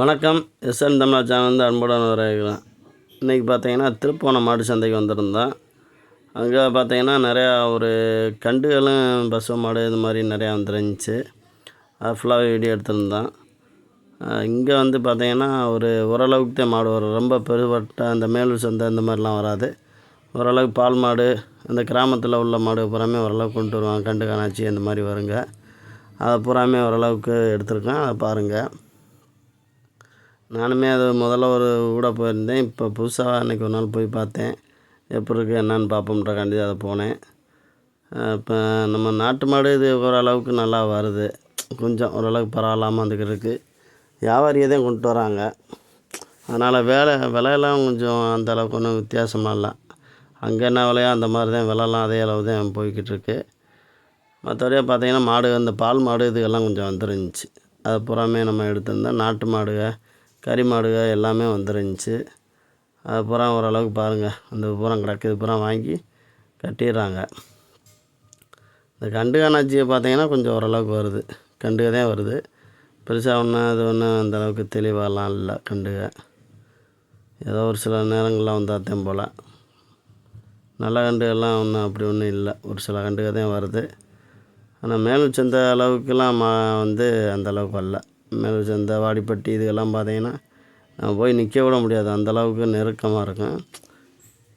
வணக்கம். எஸ்என் தமிழா சேனல் வந்து அன்புடன் வரவேற்கிறேன். இன்றைக்கி பார்த்தீங்கன்னா திருப்போணம் மாட்டு சந்தைக்கு வந்திருந்தோம். அங்கே பார்த்தீங்கன்னா நிறையா ஒரு கண்டுகளும் பசு மாடு இது மாதிரி நிறையா வந்துருந்துச்சு. அது ஃபுல்லாக வீடியோ எடுத்திருந்தேன் இங்கே வந்து பார்த்தீங்கன்னா ஒரு ஓரளவுக்கு தான் மாடு வரும் ரொம்ப பெருவட்ட அந்த மேலூர் சந்தை இந்த மாதிரிலாம் வராது. ஓரளவுக்கு பால் மாடு அந்த கிராமத்தில் உள்ள மாடு பூராமே ஓரளவுக்கு கொண்டு வருவாங்க. கண்டு காணாச்சி அந்த மாதிரி வருங்க. அதை பூராமே ஓரளவுக்கு எடுத்திருக்கேன். அதை பாருங்கள் நானுமே அது முதல்ல ஒரு ஊடாக போயிருந்தேன். இப்போ புதுசாக அன்றைக்கி ஒரு நாள் போய் பார்த்தேன். எப்படி இருக்குது என்னன்னு பார்ப்போம்ன்றக்காண்டி அதை போனேன். இப்போ நம்ம நாட்டு மாடு இது ஓரளவுக்கு நல்லா வருது. கொஞ்சம் ஓரளவுக்கு பரவாயில்லாமல் வந்துக்கிட்டு இருக்குது வியாபாரியை தான் கொண்டு வராங்க. அதனால் வேலை விலையெல்லாம் கொஞ்சம் அந்த அளவுக்கு ஒன்றும் வித்தியாசமாக இல்லை. அங்கே என்ன விலையோ அந்த மாதிரி தான் விலைலாம் அதே அளவு தான் போய்கிட்டு இருக்கு. மற்றபடியாக பார்த்திங்கன்னா மாடு அந்த பால் மாடு இதுக்கெல்லாம் கொஞ்சம் வந்துருந்துச்சு. அது புறாமே நம்ம எடுத்திருந்தோம். நாட்டு மாடுக கறி மாடுக எல்லாமே வந்துருந்துச்சு. அது பூரா ஓரளவுக்கு பாருங்கள் அந்த பூரா கிடக்குது பூரா வாங்கி கட்டிடுறாங்க. இந்த கண்டுகாணாச்சியை பார்த்தீங்கன்னா கொஞ்சம் ஓரளவுக்கு வருது. கண்டுக தான் வருது. பெருசாக ஒன்றும் அது ஒன்றும் அந்தளவுக்கு தெளிவாகலாம் இல்லை கண்டுக. ஏதோ ஒரு சில நேரங்களில் வந்தாத்தையும் போல். நல்ல கண்டுகள்லாம் ஒன்றும் அப்படி ஒன்றும் இல்லை. ஒரு சில கண்டுக தான் வருது. ஆனால் மேலும் சந்தை அளவுக்குலாம் மா வந்து அந்தளவுக்கு வரல. மேல் சந்தை வாடிப்பட்டி இதுக்கெல்லாம் பார்த்தீங்கன்னா நம்ம போய் நிற்க விட முடியாது. அந்த அளவுக்கு நெருக்கமாக இருக்கும்.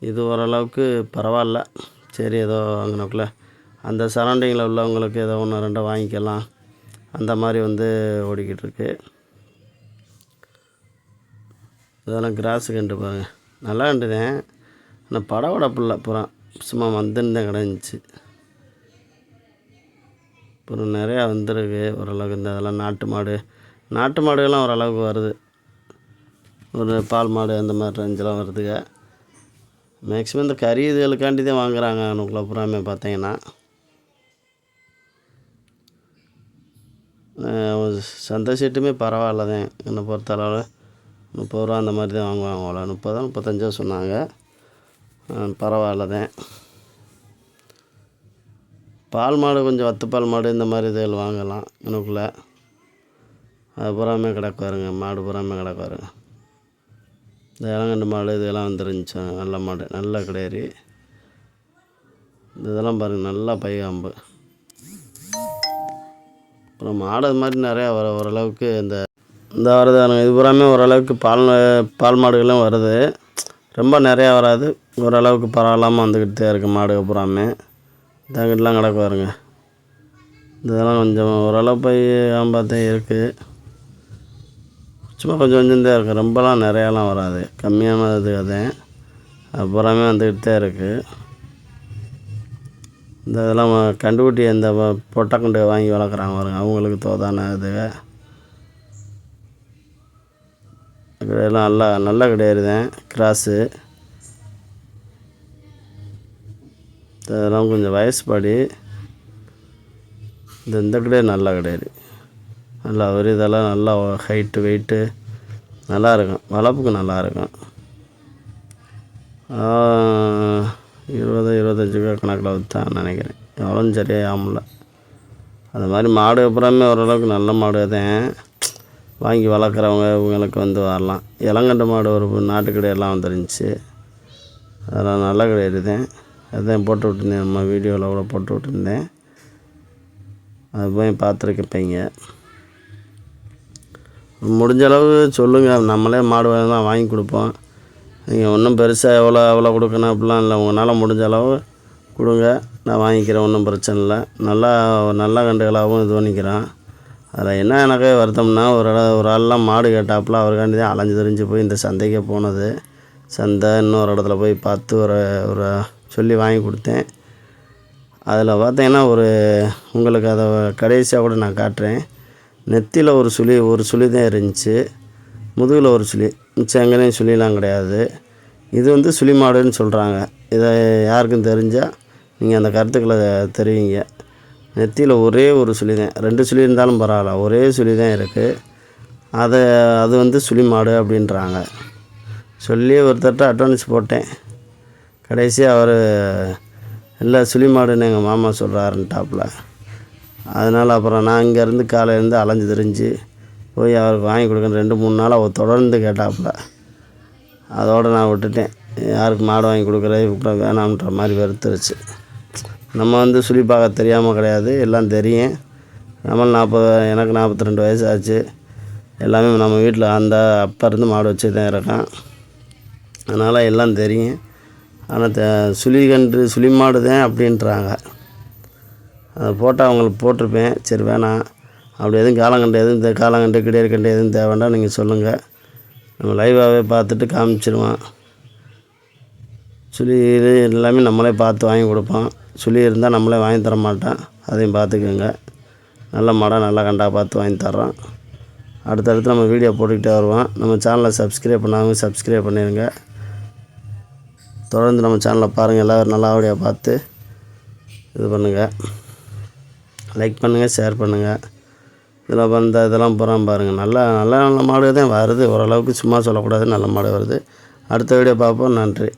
இது ஓரளவுக்கு பரவாயில்ல. சரி ஏதோ அங்கனக்குள்ள அந்த சரௌண்டிங்கில் உள்ளவங்களுக்கு ஏதோ ஒன்று ரெண்டை வாங்கிக்கலாம். அந்த மாதிரி வந்து ஓடிக்கிட்டு இருக்கு. இதெல்லாம் கிராஸு கண்டு பாருங்க. நல்லா கண்டுதேன் ஆனால் படவடப்பு இல்லை. அப்புறம் சும்மா வந்துன்னு தான் கிடந்துச்சு. அப்புறம் நிறையா வந்திருக்கு. ஓரளவுக்கு இந்த இதெல்லாம் நாட்டு மாடு நாட்டு மாடுகள்லாம் ஓரளவுக்கு வருது. ஒரு பால் மாடு அந்த மாதிரி ரேஞ்செலாம் வருதுங்க. மேக்ஸிமம் இந்த கறி இதுகளுக்காண்டி தான் வாங்குறாங்க அனுக்குள்ள பூராமே பார்த்தீங்கன்னா. சந்தை சீட்டுமே பரவாயில்ல தான் என்னை பொறுத்த அளவில் முப்பது ரூபா அந்த மாதிரி தான் வாங்குவாங்க அவ்வளோ முப்பதோ முப்பத்தஞ்சா சொன்னாங்க. பரவாயில்ல தான் பால் மாடு கொஞ்சம் வத்து பால் மாடு இந்த மாதிரி இதுகள் வாங்கலாம் எனக்குள்ளே அது பூராமே கிடக்குவாருங்க மாடு பூராமே கிடக்குவாருங்க. இந்த இளங்கண்டு மாடு இதெல்லாம் வந்துருந்துச்சு. நல்ல மாடு நல்ல கிடையாது இந்த இதெல்லாம் பாருங்கள் நல்லா பைகாம்பு. அப்புறம் மாடு அது மாதிரி நிறையா வர ஓரளவுக்கு இந்த இந்த வருது இது பூராமே ஓரளவுக்கு பால் பால் மாடுகளும் வருது. ரொம்ப நிறையா வராது. ஓரளவுக்கு பரவாயில்லாமல் வந்துக்கிட்டு தான் இருக்குது மாடுக பூராமே. தங்கிட்டலாம் கிடக்கு வருங்க இதெல்லாம் கொஞ்சம் ஓரளவு போய் பார்த்தே இருக்குது சும்மா கொஞ்சம் கொஞ்சம் தான் இருக்குது ரொம்பலாம் நிறையாலாம் வராது. கம்மியான இது அதேன் அது. பூராமே வந்துக்கிட்டு தான் இருக்குது இந்த இதெல்லாம் கண்டுபிட்டி கண்டுக்குட்டி இந்த வ- வாங்கி வளர்க்குறாங்க பாருங்க. அவங்களுக்கு தோதான இது. கிடையெல்லாம் நல்லா நல்லா கிடையாதுதான் கிராஸு. இதெல்லாம் கொஞ்சம் வயசு படி இந்த இந்த கிடையாது நல்லா கிடையாது நல்லா ஒரு இதெல்லாம் நல்லா ஹைட்டு வெயிட்டு நல்லாயிருக்கும். வளர்ப்புக்கு நல்லாயிருக்கும். இருபது இருபத்தஞ்சி ரூபா கணக்கில் விற்றான்னு நினைக்கிறேன். எவ்வளோ சரியாக ஆகல அது மாதிரி மாடு அப்புறமே ஓரளவுக்கு நல்ல மாடு தான். வாங்கி வளர்க்குறவங்க இவங்களுக்கு வந்து வரலாம். இளங்கண்டு மாடு ஒரு நாட்டுக்கடையெல்லாம் வந்துருந்துச்சு. அதெல்லாம் நல்ல கிடையாது தான். போட்டு விட்டுருந்தேன். நம்ம வீடியோவில் கூட போட்டு விட்டுருந்தேன். அது போய் பார்த்துருக்கப்பீங்க முடிஞ்ச அளவு சொல்லுங்கள் நம்மளே மாடு தான் வாங்கி கொடுப்போம். நீங்கள் ஒன்றும் பெருசாக எவ்வளோ எவ்வளோ கொடுக்கணும் அப்படிலாம் இல்லை. உங்களால் முடிஞ்ச அளவு கொடுங்க. நான் வாங்கிக்கிறேன் ஒன்றும் பிரச்சனை இல்லை. நல்லா நல்ல கண்டுகளாகவும் இது பண்ணிக்கிறேன். அதில் என்ன எனக்கு வருத்தம்னா ஒரு ஒரு ஆள்லாம் மாடு கேட்டாப்புல அவருக்காண்டி தான் அலைஞ்சு தெரிஞ்சு போய் இந்த சந்தைக்கே போனது. சந்தை இன்னொரு இடத்துல போய் பார்த்து ஒரு ஒரு சொல்லி வாங்கி கொடுத்தேன். அதில் பார்த்தீங்கன்னா ஒரு உங்களுக்கு அதை கடைசியாக கூட நான் காட்டுறேன். நெத்தியில் ஒரு சுழி ஒரு சுழி தான் இருந்துச்சு. முதுகில் ஒரு சுழி மிச்சம் எங்கேனையும் சுழிலாம் கிடையாது. இது வந்து சுழி மாடுன்னு சொல்கிறாங்க இதை யாருக்கும் தெரிஞ்சால் நீங்கள் அந்த கருத்துக்களை தெரிவிங்க. நெத்தியில் ஒரே ஒரு சுழி தான். ரெண்டு சுழி இருந்தாலும் பரவாயில்ல. ஒரே சுழி தான் இருக்குது அதை அது வந்து சுழி மாடு அப்படின்றாங்க. சொல்லி ஒருத்தர்கிட்ட அட்வான்ஸ் போட்டேன். கடைசியாக அவர் இல்லை சுழி மாடுன்னு எங்கள் மாமா சொல்கிறாருன்ட்டாப்புல அதனால் அப்புறம் நான் இங்கேருந்து காலையிலேருந்து அலைஞ்சு திரிஞ்சு போய் அவருக்கு வாங்கி கொடுக்கணும். ரெண்டு மூணு நாள் அவர் தொடர்ந்து கேட்டாப்புல. அதோடு நான் விட்டுட்டேன். யாருக்கு மாடு வாங்கி கொடுக்குறது இப்போ வேணாம்ன்ற மாதிரி வெறுத்துருச்சு. நம்ம வந்து சுழி பார்க்க தெரியாமல் கிடையாது. எல்லாம் தெரியும். நம்ம நாற்பது எனக்கு நாற்பத்தி ரெண்டு வயசு ஆச்சு எல்லாமே நம்ம வீட்டில் அந்த அப்போ இருந்து மாடு வச்சு தான் இருக்கான். அதனால் எல்லாம் தெரியும். ஆனால் த சுழி கன்று சுழி மாடு தான் அப்படின்றாங்க. அதை போட்டால் அவங்களுக்கு போட்டிருப்பேன். சரி வேணாம். அப்படி எதுவும் காலங்கண்டு எதுவும் இந்த காலங்கண்டு கிடையாது கண்டு எதுவும் தேவைன்னா நீங்கள் சொல்லுங்கள் நம்ம லைவாகவே பார்த்துட்டு காமிச்சிருவோம். சுழி இது எல்லாமே நம்மளே பார்த்து வாங்கி கொடுப்போம். சுழி இருந்தால் நம்மளே வாங்கி தர மாட்டோம் அதையும் பார்த்துக்குங்க. நல்ல மாடம் நல்ல கண்டாக பார்த்து வாங்கி தர்றோம் அடுத்தடுத்து நம்ம வீடியோ போட்டுக்கிட்டே வருவோம். நம்ம சேனலை சப்ஸ்கிரைப் பண்ணாமல் சப்ஸ்கிரைப் பண்ணிடுங்க தொடர்ந்து நம்ம சேனலை பாருங்கள் எல்லோரும் நல்லபடியாக பார்த்து இது பண்ணுங்கள் லைக் பண்ணுங்கள் ஷேர் பண்ணுங்கள் இதில் வந்த இதெல்லாம் புறம் பாருங்கள் நல்ல நல்ல நல்ல மாடு தான் வருது. ஓரளவுக்கு சும்மா சொல்லக்கூடாது நல்ல மாடு வருது. அடுத்த வீடியோ பார்ப்போம். நன்றி.